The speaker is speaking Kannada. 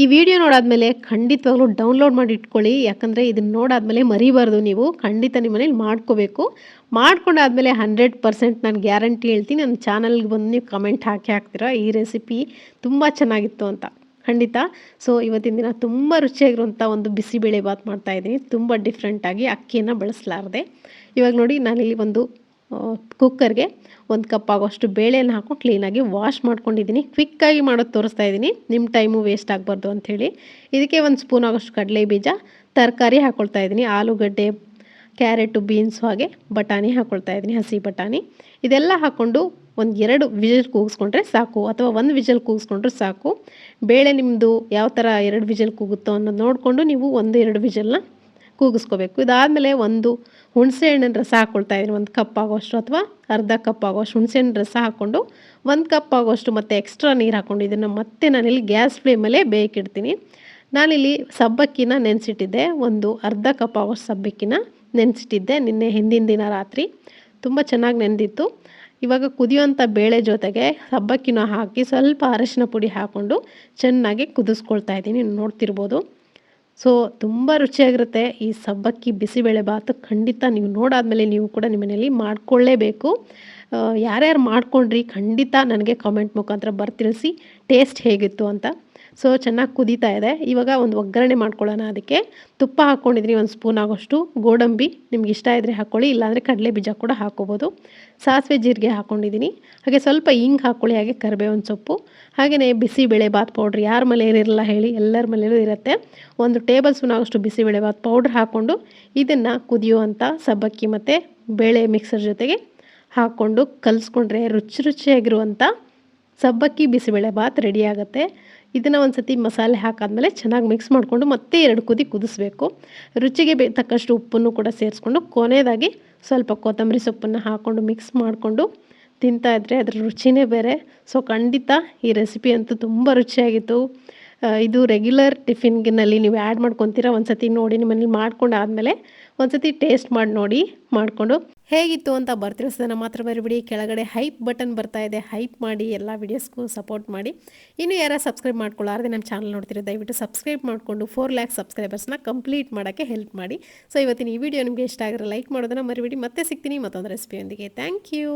ಈ ವಿಡಿಯೋ ನೋಡಾದ್ಮೇಲೆ ಖಂಡಿತವಾಗ್ಲೂ ಡೌನ್ಲೋಡ್ ಮಾಡಿ ಇಟ್ಕೊಳ್ಳಿ. ಯಾಕಂದರೆ ಇದನ್ನು ನೋಡಾದ್ಮೇಲೆ ಮರಿಬಾರ್ದು ನೀವು. ಖಂಡಿತ ನಿಮ್ಮ ಮನೇಲಿ ಮಾಡ್ಕೋಬೇಕು. ಮಾಡ್ಕೊಂಡಾದ್ಮೇಲೆ ಹಂಡ್ರೆಡ್ ಪರ್ಸೆಂಟ್ ನಾನು ಗ್ಯಾರಂಟಿ ಹೇಳ್ತೀನಿ. ನನ್ನ ಚಾನಲ್ಗೆ ಬಂದು ನೀವು ಕಮೆಂಟ್ ಹಾಕಿ ಹಾಕ್ತೀರಾ. ಈ ರೆಸಿಪಿ ತುಂಬ ಚೆನ್ನಾಗಿತ್ತು ಅಂತ. ಖಂಡಿತ. ಸೊ ಇವತ್ತಿನ ದಿನ ತುಂಬ ರುಚಿಯಾಗಿರುವಂಥ ಒಂದು ಬಿಸಿಬೇಳೆ ಬಾತ್ ಮಾಡ್ತಾಯಿದ್ದೀನಿ ತುಂಬ ಡಿಫ್ರೆಂಟಾಗಿ ಅಕ್ಕಿಯನ್ನು ಬಳಸಲಾರದೆ. ಇವಾಗ ನೋಡಿ, ನಾನಿಲ್ಲಿ ಒಂದು ಕುಕ್ಕರ್ಗೆ ಒಂದು ಕಪ್ ಆಗೋಷ್ಟು ಬೇಳೆಯನ್ನು ಹಾಕೊಂಡು ಕ್ಲೀನಾಗಿ ವಾಶ್ ಮಾಡ್ಕೊಂಡಿದ್ದೀನಿ. ಕ್ವಿಕ್ಕಾಗಿ ಮಾಡೋದು ತೋರಿಸ್ತಾ ಇದ್ದೀನಿ ನಿಮ್ಮ ಟೈಮು ವೇಸ್ಟ್ ಆಗಬಾರ್ದು ಅಂಥೇಳಿ ಇದಕ್ಕೆ ಒಂದು ಸ್ಪೂನ್ ಆಗೋಷ್ಟು ಕಡಲೆ ಬೀಜ, ತರಕಾರಿ ಹಾಕ್ಕೊಳ್ತಾ ಇದ್ದೀನಿ ಆಲೂಗಡ್ಡೆ ಕ್ಯಾರೆಟು ಬೀನ್ಸು ಹಾಗೆ ಬಟಾಣಿ ಹಾಕ್ಕೊಳ್ತಾ ಇದ್ದೀನಿ ಹಸಿ ಬಟಾಣಿ. ಇದೆಲ್ಲ ಹಾಕ್ಕೊಂಡು ಒಂದು ಎರಡು ವಿಜಲ್ ಕೂಗಿಸ್ಕೊಂಡ್ರೆ ಸಾಕು. ಅಥವಾ ಒಂದು ವಿಜಲ್ ಕೂಗಿಸ್ಕೊಂಡ್ರೆ ಸಾಕು. ಬೇಳೆ ನಿಮ್ಮದು ಯಾವ ಥರ ಎರಡು ವಿಜಲ್ ಕೂಗುತ್ತೋ ಅನ್ನೋದು ನೋಡಿಕೊಂಡು ನೀವು ಒಂದು ಎರಡು ವಿಜಲ್ನ ಕೂಗಿಸ್ಕೋಬೇಕು. ಇದಾದಮೇಲೆ ಒಂದು ಹುಣಸೆ ಹಣ್ಣಿನ ರಸ ಹಾಕ್ಕೊಳ್ತಾ ಇದ್ದೀನಿ ಒಂದು ಕಪ್ ಆಗೋಷ್ಟು ಅಥವಾ ಅರ್ಧ ಕಪ್ ಆಗೋಷ್ಟು ಹುಣಸೆ ಹಣ್ಣಿನ ರಸ ಹಾಕ್ಕೊಂಡು ಒಂದು ಕಪ್ ಆಗೋಷ್ಟು ಮತ್ತು ಎಕ್ಸ್ಟ್ರಾ ನೀರು ಹಾಕ್ಕೊಂಡು ಇದನ್ನು ಮತ್ತೆ ನಾನಿಲ್ಲಿ ಗ್ಯಾಸ್ ಫ್ಲೇಮಲ್ಲೇ ಬೇಕಿಡ್ತೀನಿ ನಾನಿಲ್ಲಿ ಸಬ್ಬಕ್ಕಿನ ನೆನೆಸಿಟ್ಟಿದ್ದೆ, ಒಂದು ಅರ್ಧ ಕಪ್ ಆಗೋಷ್ಟು ಸಬ್ಬಕ್ಕಿನ ನೆನೆಸಿಟ್ಟಿದ್ದೆ ನಿನ್ನೆ ಹಿಂದಿನ ದಿನ ರಾತ್ರಿ. ತುಂಬ ಚೆನ್ನಾಗಿ ನೆನೆದಿತ್ತು. ಇವಾಗ ಕುದಿಯುವಂಥ ಬೇಳೆ ಜೊತೆಗೆ ಸಬ್ಬಕ್ಕಿನ ಹಾಕಿ ಸ್ವಲ್ಪ ಅರಶಿನ ಪುಡಿ ಹಾಕ್ಕೊಂಡು ಚೆನ್ನಾಗಿ ಕುದಿಸ್ಕೊಳ್ತಾ ಇದ್ದೀನಿ, ನೋಡ್ತಿರ್ಬೋದು. ಸೊ ತುಂಬ ರುಚಿಯಾಗಿರುತ್ತೆ ಈ ಸಬ್ಬಕ್ಕಿ ಬಿಸಿಬೇಳೆ ಬಾತು. ಖಂಡಿತ ನೀವು ನೋಡಾದ್ಮೇಲೆ ನೀವು ಕೂಡ ನಿಮ್ಮ ಮನೇಲಿ ಮಾಡ್ಕೊಳ್ಳೇಬೇಕು. ಯಾರ್ಯಾರು ಮಾಡ್ಕೊಂಡ್ರಿ ಖಂಡಿತ ನನಗೆ ಕಾಮೆಂಟ್ ಮುಖಾಂತರ ಬರ್ತಿಳಿಸಿ ಟೇಸ್ಟ್ ಹೇಗಿತ್ತು ಅಂತ. ಸೊ ಚೆನ್ನಾಗಿ ಕುದೀತಾ ಇದೆ. ಇವಾಗ ಒಂದು ಒಗ್ಗರಣೆ ಮಾಡ್ಕೊಳ್ಳೋಣ ಅದಕ್ಕೆ. ತುಪ್ಪ ಹಾಕ್ಕೊಂಡಿದ್ದೀನಿ ಒಂದು ಸ್ಪೂನ್ ಆಗೋಷ್ಟು. ಗೋಡಂಬಿ ನಿಮ್ಗೆ ಇಷ್ಟ ಇದ್ದರೆ ಹಾಕ್ಕೊಳ್ಳಿ ಇಲ್ಲಾಂದರೆ ಕಡಲೆ ಬೀಜ ಕೂಡ ಹಾಕ್ಕೋಬೋದು. ಸಾಸಿವೆ ಜೀರಿಗೆ ಹಾಕ್ಕೊಂಡಿದ್ದೀನಿ. ಹಾಗೆ ಸ್ವಲ್ಪ ಹಿಂಗೆ ಹಾಕ್ಕೊಳ್ಳಿ ಹಾಗೆ ಕರಿಬೇವಿನ ಸೊಪ್ಪು. ಹಾಗೆಯೇ ಬಿಸಿಬೇಳೆ ಬಾತ್ ಪೌಡ್ರ್ ಯಾರ ಮನೆಯಲ್ಲಿರಲ್ಲ ಹೇಳಿ, ಎಲ್ಲರ ಮನೆಯಲ್ಲೂ ಇರುತ್ತೆ. ಒಂದು ಟೇಬಲ್ ಸ್ಪೂನ್ ಆಗೋಷ್ಟು ಬಿಸಿಬೇಳೆ ಬಾತ್ ಪೌಡ್ರ್ ಹಾಕ್ಕೊಂಡು ಇದನ್ನು ಕುದಿಯುವಂಥ ಸಬ್ಬಕ್ಕಿ ಮತ್ತು ಬೇಳೆ ಮಿಕ್ಸರ್ ಜೊತೆಗೆ ಹಾಕ್ಕೊಂಡು ಕಲಿಸ್ಕೊಂಡ್ರೆ ರುಚಿ ರುಚಿಯಾಗಿರುವಂಥ ಸಬ್ಬಕ್ಕಿ, ಬಿಸಿಬೇಳೆ ಬಾತ್ ರೆಡಿ ಆಗುತ್ತೆ. ಇದನ್ನು ಒಂದು ಸತಿ ಮಸಾಲೆ ಹಾಕಾದ್ಮೇಲೆ ಚೆನ್ನಾಗಿ ಮಿಕ್ಸ್ ಮಾಡಿಕೊಂಡು ಮತ್ತೆ ಎರಡು ಕುದಿ ಕುದಿಸ್ಬೇಕು. ರುಚಿಗೆ ಬೇ ತಕ್ಕಷ್ಟು ಉಪ್ಪನ್ನು ಕೂಡ ಸೇರಿಸ್ಕೊಂಡು ಕೊನೆಯದಾಗಿ ಸ್ವಲ್ಪ ಕೊತ್ತಂಬರಿ ಸೊಪ್ಪನ್ನು ಹಾಕ್ಕೊಂಡು ಮಿಕ್ಸ್ ಮಾಡಿಕೊಂಡು ತಿಂತಾ ಇದ್ದರೆ ಅದರ ರುಚಿನೇ ಬೇರೆ. ಸೊ ಖಂಡಿತ ಈ ರೆಸಿಪಿ ಅಂತೂ ತುಂಬ ರುಚಿಯಾಗಿತ್ತು. ಇದು ರೆಗ್ಯುಲರ್ ಟಿಫಿನ್ಗಿನಲ್ಲಿ ನೀವು ಆ್ಯಡ್ ಮಾಡ್ಕೊತೀರಾ? ಒಂದು ಸತಿ ನೋಡಿ, ನಿಮ್ಮಲ್ಲಿ ಮಾಡ್ಕೊಂಡು ಆದಮೇಲೆ ಒಂದು ಸತಿ ಟೇಸ್ಟ್ ಮಾಡಿ ನೋಡಿ, ಮಾಡಿಕೊಂಡು. ಹೇಗಿತ್ತು ಅಂತ ಬರ್ತಿರೋದನ್ನು ಮಾತ್ರ ಬರಿಬಿಡಿ, ಕೆಳಗಡೆ ಹೈಪ್ ಬಟನ್ ಬರ್ತಾ ಇದೆ. ಹೈಪ್ ಮಾಡಿ, ಎಲ್ಲ ವೀಡಿಯೋಸ್ಗೂ ಸಪೋರ್ಟ್ ಮಾಡಿ. ಇನ್ನು ಯಾರೋ ಸಬ್ಸ್ಕ್ರೈಬ್ ಮಾಡ್ಕೊಳ್ಳಾರ್ದೆ ನಮ್ಮ ಚಾನಲ್ ನೋಡ್ತಿರೋ, ದಯವಿಟ್ಟು ಸಬ್ಸ್ಕ್ರೈಬ್ ಮಾಡಿಕೊಂಡು ಫೋರ್ ಲ್ಯಾಕ್ ಸಬ್ಸ್ಕ್ರೈಬರ್ಸ್ನ ಕಂಪ್ಲೀಟ್ ಮಾಡೋಕ್ಕೆ ಹೆಲ್ಪ್ ಮಾಡಿ. ಸೊ ಇವತ್ತಿನ ಈ ವಿಡಿಯೋ ನಿಮಗೆ ಇಷ್ಟ ಆಗಿರೋ ಲೈಕ್ ಮಾಡೋದನ್ನು ಮರಿಬಿಡಿ. ಮತ್ತೆ ಸಿಗ್ತೀನಿ ಮತ್ತೊಂದು ರೆಸಿಪಿಯೊಂದಿಗೆ ಥ್ಯಾಂಕ್ ಯು